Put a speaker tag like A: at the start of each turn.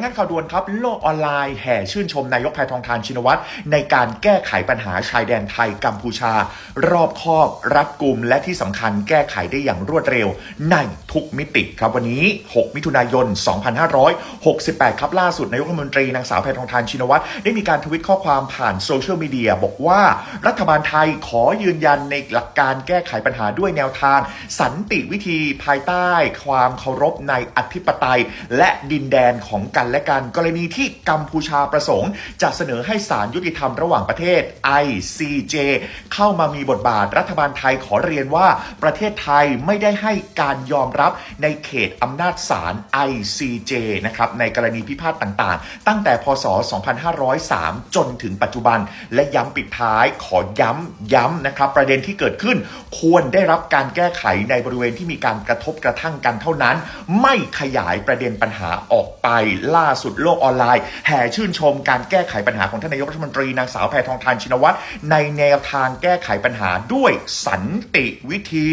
A: งั้นข่าวด่วนครับ โลกออนไลน์แห่ชื่นชมนายกแพทองทานชินวัตรในการแก้ไขปัญหาชายแดนไทยกัมพูชา รอบคอบรัดกุมและที่สำคัญแก้ไขได้อย่างรวดเร็วในทุกมิติครับวันนี้ 6 มิถุนายน 2568 ครับล่าสุดนายกรัฐมนตรีนางสาวแพทองทานชินวัตรได้มีการทวิตข้อความผ่านโซเชียลมีเดียบอกว่ารัฐบาลไทยขอยืนยันในหลักการแก้ไขปัญหาด้วยแนวทาง สันติวิธีภายใต้ ความเคารพในอธิปไตย และดินแดนของกันและกัน กรณีที่กัมพูชาประสงค์ จะเสนอให้ศาลยุติธรรมระหว่างประเทศ ICJ เข้ามามีบทบาทรัฐบาลไทยขอเรียนว่า ประเทศไทยไม่ได้ให้การยอมรับในเขตอำนาจศาล ICJ นะครับในกรณีพิพาทต่างๆ ตั้งแต่พศ 2503 จนถึงปัจจุบัน และย้ำปิดท้ายขอย้ำย้ำนะครับ ประเด็นที่เกิดขึ้น ควรได้รับการแก้ไขในบริเวณที่มีการกระทบกระทั่งกันเท่านั้น ไม่ขยายประเด็นปัญหาออกไปล่าสุดโลกออนไลน์ แห่ชื่นชมการแก้ไขปัญหาของท่านนายกรัฐมนตรีนางสาวแพทองทานชินวัตรในแนวทางแก้ไขปัญหาด้วยสันติวิธี